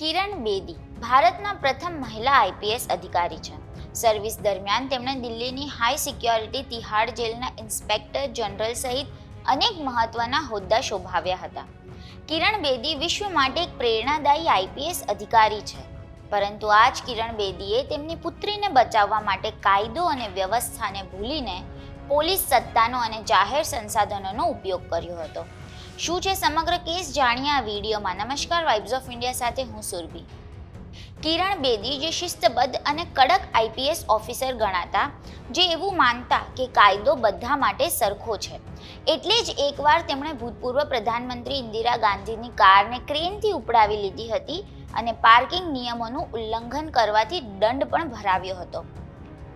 કિરણ બેદી, ભારતના પ્રથમ મહિલા આઈપીએસ અધિકારી છે. સર્વિસ દરમિયાન તેમણે દિલ્હીની હાઈ સિક્યોરિટી તિહાડ જેલના ઇન્સ્પેક્ટર જનરલ સહિત અનેક મહત્વના હોદ્દા શોભાવ્યા હતા. કિરણ બેદી વિશ્વ માટે એક પ્રેરણાદાયી આઈપીએસ અધિકારી છે. પરંતુ આ જ કિરણ બેદીએ તેમની પુત્રીને બચાવવા માટે કાયદો અને વ્યવસ્થાને ભૂલીને પોલીસ સત્તાનો અને જાહેર સંસાધનોનો ઉપયોગ કર્યો હતો. શું છે સમગ્ર કેસ જાણીએ આ વિડીયોમાં. નમસ્કાર વાઇબ્સ ઓફ ઇન્ડિયા સાથે હું સુરભી. કિરણ બેદી જે શિસ્તબદ્ધ અને કડક આઈપીએસ ઓફિસર ગણાતા, જે એવું માનતા કે કાયદો બધા માટે સરખો છે. એટલે જ એકવાર તેમણે ભૂતપૂર્વ પ્રધાનમંત્રી ઇન્દિરા ગાંધીની કારને ક્રેનથી ઉપડાવી લીધી હતી અને પાર્કિંગ નિયમોનું ઉલ્લંઘન કરવાથી દંડ પણ ભરાવ્યો હતો.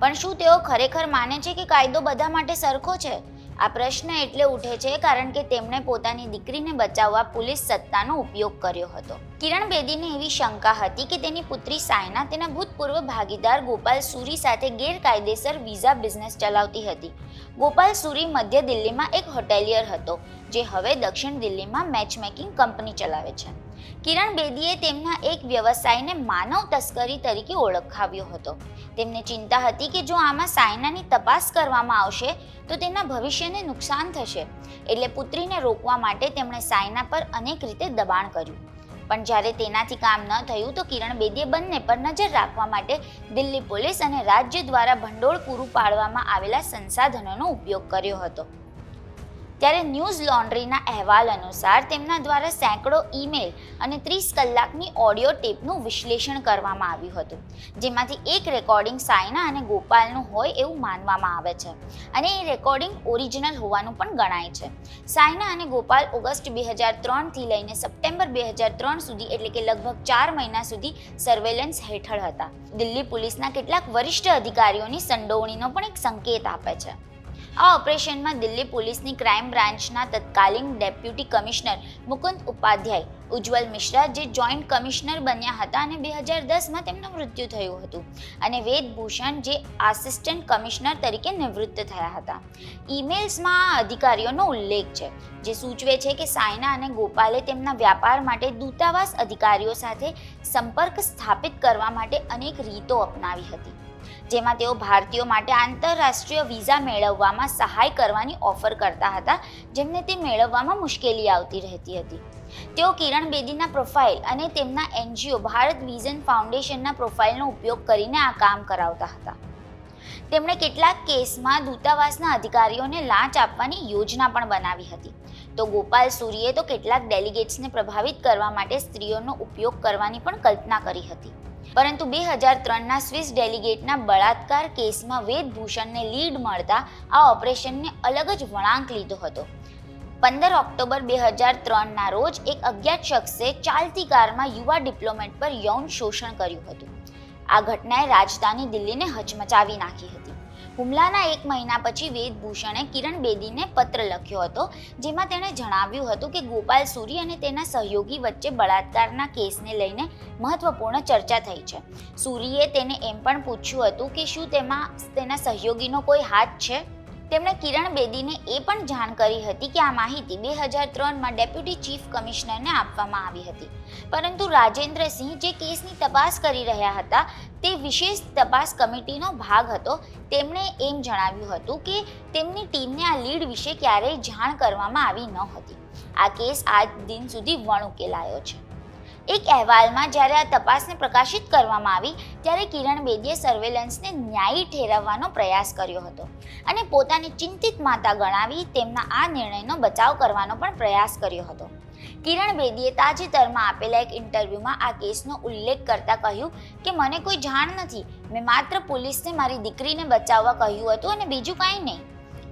પણ શું તેઓ ખરેખર માને છે કે કાયદો બધા માટે સરખો છે? આ પ્રશ્ન એટલે ઉઠે છે કારણ કે તેમણે પોતાની દીકરીને બચાવવા પોલીસ સત્તાનો ઉપયોગ કર્યો હતો. કિરણ બેદીને એવી શંકા હતી કે તેની પુત્રી સાયના તેના ભૂતપૂર્વ ભાગીદાર ગોપાલ સુરી સાથે ગેરકાયદેસર વિઝા બિઝનેસ ચલાવતી હતી. ગોપાલ સુરી મધ્ય દિલ્હીમાં એક હોટેલિયર હતો, જે હવે દક્ષિણ દિલ્હીમાં મેચમેકિંગ કંપની ચલાવે છે. કિરણ બેદીએ તેમના એક વ્યવસાયને માનવ તસ્કરી તરીકે ઓળખાવ્યો હતો. તેમને ચિંતા હતી કે જો આમાં સાયનાની તપાસ કરવામાં આવશે, તો તેના ભવિષ્યને નુકસાન થશે. એટલે પુત્રીને રોકવા માટે તેમણે સાયના પર અનેક રીતે દબાણ કર્યું. પણ જ્યારે તેનાથી કામ ન થયું, તો કિરણ બેદીએ બંને પર નજર રાખવા માટે દિલ્હી પોલીસ અને રાજ્ય દ્વારા ભંડોળ પૂરું પાડવામાં આવેલા સંસાધનોનો ઉપયોગ કર્યો હતો. ત્યારે ન્યૂઝ લોન્ડ્રીના અહેવાલ અનુસાર તેમના દ્વારા સેંકડો ઈમેલ અને ત્રીસ કલાકની ઓડિયો ટેપનું વિશ્લેષણ કરવામાં આવ્યું હતું, જેમાંથી એક રેકોર્ડિંગ સાયના અને ગોપાલનું હોય એવું માનવામાં આવે છે અને એ રેકોર્ડિંગ ઓરિજિનલ હોવાનું પણ ગણાય છે. સાયના અને ગોપાલ ઓગસ્ટ બે હજાર ત્રણથી લઈને સપ્ટેમ્બર બે હજાર ત્રણ સુધી એટલે કે લગભગ ચાર મહિના સુધી સર્વેલન્સ હેઠળ હતા. દિલ્હી પોલીસના કેટલાક વરિષ્ઠ અધિકારીઓની સંડોવણીનો પણ એક સંકેત આપે છે. આ ઓપરેશનમાં દિલ્હી પોલીસની ક્રાઇમ બ્રાન્ચના તત્કાલીન ડેપ્યુટી કમિશનર મુકુંદ ઉપાધ્યાય, ઉજ્જવલ મિશ્રા જે જોઈન્ટ કમિશનર બન્યા હતા અને બે હજાર દસમાં તેમનું મૃત્યુ થયું હતું અને વેદભૂષણ જે આસિસ્ટન્ટ કમિશનર તરીકે નિવૃત્ત થયા હતા. ઈમેલ્સમાં આ અધિકારીઓનો ઉલ્લેખ છે, જે સૂચવે છે કે સાયના અને ગોપાલે તેમના વ્યાપાર માટે દૂતાવાસ અધિકારીઓ સાથે સંપર્ક સ્થાપિત કરવા માટે અનેક રીતો અપનાવી હતી. જેમાં તેઓ ભારતીયો માટે આંતરરાષ્ટ્રીય વિઝા મેળવવામાં સહાય કરવાની ઓફર કરતા હતા, જેમને તે મેળવવામાં મુશ્કેલી આવતી રહેતી હતી. તેઓ કિરણ બેદીના પ્રોફાઇલ અને તેમના એનજીઓ ભારત વિઝન ફાઉન્ડેશનના પ્રોફાઇલનો ઉપયોગ કરીને આ કામ કરાવતા હતા. તેમણે કેટલાક કેસમાં દૂતાવાસના અધિકારીઓને લાંચ આપવાની યોજના પણ બનાવી હતી. તો ગોપાલ સૂરીએ તો કેટલાક ડેલિગેટ્સને પ્રભાવિત કરવા માટે સ્ત્રીઓનો ઉપયોગ કરવાની પણ કલ્પના કરી હતી. પરંતુ બે હજાર ત્રણના સ્વિસ ડેલિગેટના બળાત્કાર કેસમાં વેદભૂષણને લીડ મળતા આ ઓપરેશનને અલગ જ વળાંક લીધો હતો. પંદર ઓક્ટોબર બે હજાર ત્રણના રોજ એક અજ્ઞાત શખ્સે ચાલતી કારમાં યુવા ડિપ્લોમેટ પર યૌન શોષણ કર્યું હતું. આ ઘટનાએ રાજધાની દિલ્હીને હચમચાવી નાખી હતી. હુમલાના એક મહિના પછી વેદભૂષણે કિરણ બેદીને પત્ર લખ્યો હતો, જેમાં તેણે જણાવ્યું હતું કે ગોપાલ સુરી અને તેના સહયોગી વચ્ચે બળાત્કારના કેસને લઈને મહત્વપૂર્ણ ચર્ચા થઈ છે. સુરીએ તેને એમ પણ પૂછ્યું હતું કે શું તેમાં તેના સહયોગીનો કોઈ હાથ છે? તેમણે કિરણ બેદીને એ પણ જાણ કરી હતી કે આ માહિતી બે હજાર ત્રણમાં ડેપ્યુટી ચીફ કમિશનરને આપવામાં આવી હતી. પરંતુ રાજેન્દ્રસિંહ જે કેસની તપાસ કરી રહ્યા હતા, તે વિશેષ તપાસ કમિટીનો ભાગ હતો. તેમણે એમ જણાવ્યું હતું કે તેમની ટીમને આ લીડ વિશે ક્યારેય જાણ કરવામાં આવી ન હતી. આ કેસ આજ દિન સુધી વણ ઉકેલાયો છે. એક અહેવાલમાં જ્યારે આ તપાસને પ્રકાશિત કરવામાં આવી, ત્યારે કિરણ બેદીએ સર્વેલન્સને ન્યાયી ઠેરવવાનો પ્રયાસ કર્યો હતો અને પોતાની ચિંતિત માતા ગણાવી તેમના આ નિર્ણયનો બચાવ કરવાનો પણ પ્રયાસ કર્યો હતો. કિરણ બેદીએ તાજેતરમાં આપેલા એક ઇન્ટરવ્યૂમાં આ કેસનો ઉલ્લેખ કરતા કહ્યું કે, મને કોઈ જાણ નથી. મેં માત્ર પોલીસને મારી દીકરીને બચાવવા કહ્યું હતું અને બીજું કાંઈ નહીં.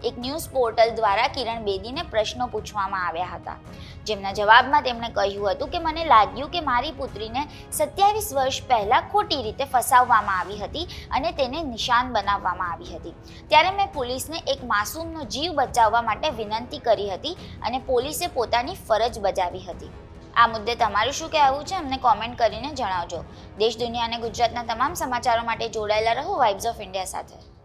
એક ન્યૂઝ પોર્ટલ દ્વારા કિરણ બેદીને પ્રશ્નો પૂછવામાં આવ્યા હતા. જેમના જવાબમાં તેમણે કહ્યું હતું કે, મને લાગ્યું કે મારી પુત્રીને સત્યાવીસ વર્ષ પહેલાં ખોટી રીતે ફસાવવામાં આવી હતી અને તેને નિશાન બનાવવામાં આવી હતી. ત્યારે મેં પોલીસને એક માસૂમનો જીવ બચાવવા માટે વિનંતી કરી હતી અને પોલીસે પોતાની ફરજ બજાવી હતી. આ મુદ્દે તમારું શું કહેવું છે? અમને કોમેન્ટ કરીને જણાવજો. દેશ, દુનિયા અને ગુજરાતના તમામ સમાચારો માટે જોડાયેલા રહો. વાઇબ્સ ઓફ ઇન્ડિયા સાથે.